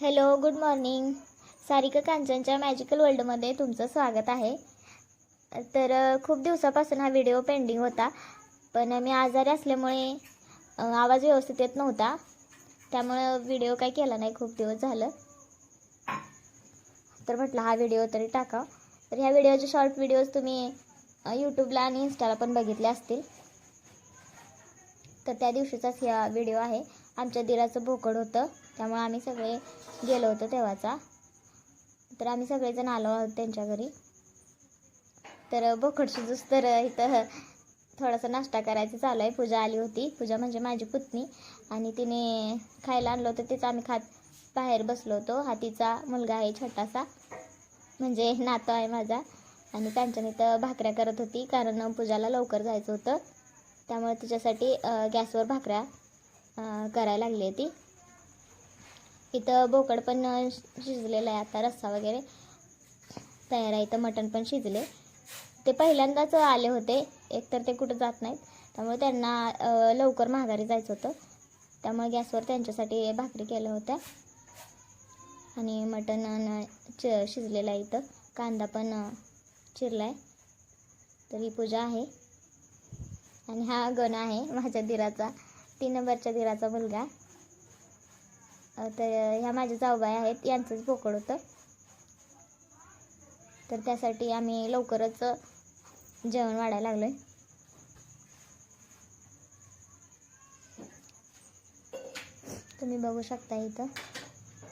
Hello good morning Sarika कांचनच्या magical वर्ल्डमध्ये तुमचं स्वागत आहे. तर खूप दिवसापासून हा व्हिडिओ पेंडिंग होता पण मी आजारी असल्यामुळे आवाज व्यवस्थित येत नव्हता. त्यामुळं व्हिडिओ काय केला नाही खूप दिवस झालं. तर म्हटलं हा व्हिडिओ तरी टाका तर ह्या व्हिडिओचे शॉर्ट व्हिडिओज तुम्ही यूट्यूबला आणि इन्स्टाला पण बघितले असतील. तर त्या दिवशीचाच ह्या व्हिडिओ आहे. आमच्या दिराचं बोकड होतं त्यामुळे आम्ही सगळे गेलो होतो तेव्हाचा. तर आम्ही सगळेजण आलो आहोत त्यांच्या घरी. तर बोकड शिजूस तर इथं थोडासा नाश्ता करायचं चालू आहे. पूजा आली होती. पूजा म्हणजे माझी पुतणी. आणि तिने खायला आणलं होतं. तेच आम्ही खात बाहेर बसलो होतो. हातीचा मुलगा आहे छोटासा. म्हणजे नातं आहे माझा. आणि त्यांच्याने इथं भाकऱ्या करत होती. कारण पूजाला लवकर जायचं होतं. त्यामुळे तिच्यासाठी गॅसवर भाकऱ्या करायला लागली आहे ती. इथं बोकड पण शिजलेलं आहे आता रस्सा वगैरे तयार आहे इथं मटण पण शिजले. ते पहिल्यांदाच आले होते एकतर ते कुठं जात नाहीत. त्यामुळे त्यांना लवकर माघारी जायचं होतं. त्यामुळे गॅसवर त्यांच्यासाठी भाकरी केल्या होत्या. आणि मटण च शिजलेलं आहे इथं. कांदा पण चिरला आहे तर ही पूजा आहे. आणि हा गण आहे माझ्या दिराचा. तीन नंबरच्या दिराचा मुलगा. तर ह्या माझ्या जाऊबाई आहेत यांचंच बोकड होतं. तर त्यासाठी आम्ही लवकरच जेवण वाढायला लागलोय. तुम्ही बघू शकता इथं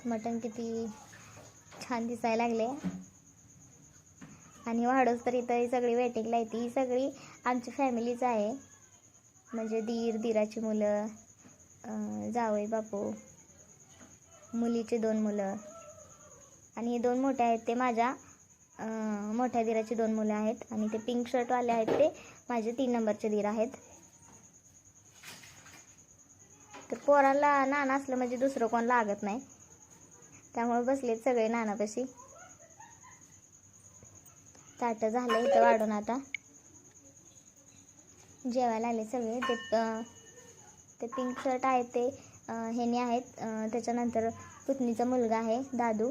मटण किती छान दिसायला लागले. आणि वाढोस तर इथं ही सगळी वेटिंगला येते ही सगळी आमची फॅमिलीच आहे. म्हणजे दीर दिराची मुलं जावई बापू मुलीचे दोन मुलं. आणि हे दोन मोठे आहेत ते माझ्या मोठ्या दिराची दोन मुलं आहेत. आणि ते पिंक शर्टवाले आहेत ते माझे तीन नंबरचे दीर आहेत. तर पोराला नाना असलं म्हणजे दुसरं कोण लागत नाही. त्यामुळे बसलेत सगळे नानापाशी. ताटं झालं इथं वाढून आता. जेवायला आले सगळे. ते ते पिंक शर्ट आहे ते हेने ह्याने आहेत त्याच्यानंतर पुतणीचा मुलगा आहे दादू.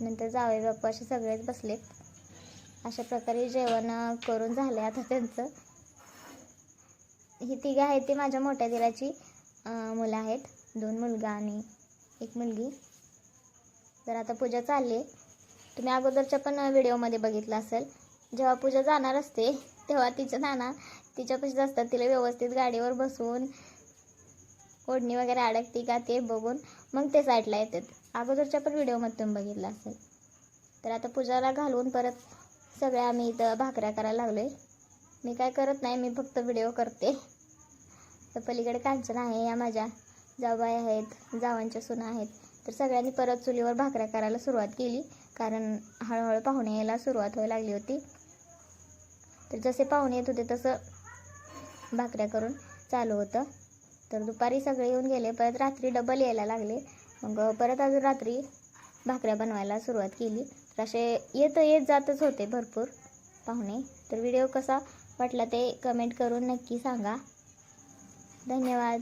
नंतर जावे बाप्पा असे सगळेच बसलेत. अशा प्रकारे जेवण करून झालं आता त्यांचं. ही तिघं आहेत ते माझ्या मोठ्या दिराची मुलं आहेत. दोन मुलगा आणि एक मुलगी. तर आता पूजा चालली आहे. तुम्ही अगोदरच्या पण व्हिडिओमध्ये बघितलं असेल. जेव्हा पूजा जाणार असते तेव्हा तिचं नाना तिच्यापाशीच असतात तिला व्यवस्थित गाडीवर बसवून ओढणी वगैरे अडकती का ते बघून मग ते साईडला येतात. अगोदरच्या पण व्हिडिओमध्ये तुम्ही बघितलं असेल. तर आता पूजाला घालवून परत सगळ्या आम्ही इथं भाकऱ्या करायला लागलोय. मी काय करत नाही मी फक्त व्हिडिओ करते. तर पलीकडे कांचन आहे या माझ्या जावबाई आहेत जावांच्या सुना आहेत. तर सगळ्यांनी परत चुलीवर भाकऱ्या करायला सुरुवात केली. कारण हळूहळू पाहुणे यायला सुरुवात व्हायला लागली होती. तर जसे पाहुणे येत होते तसं भाकऱ्या करून चालू होतं. तर दुपारी सगळे येऊन गेले. परत रात्री डबल यायला लागले. मग परत अजून रात्री भाकऱ्या बनवायला सुरुवात केली. तर असे येत येत जातच होते भरपूर पाहुणे. तर व्हिडिओ कसा वाटला ते कमेंट करून नक्की सांगा. धन्यवाद.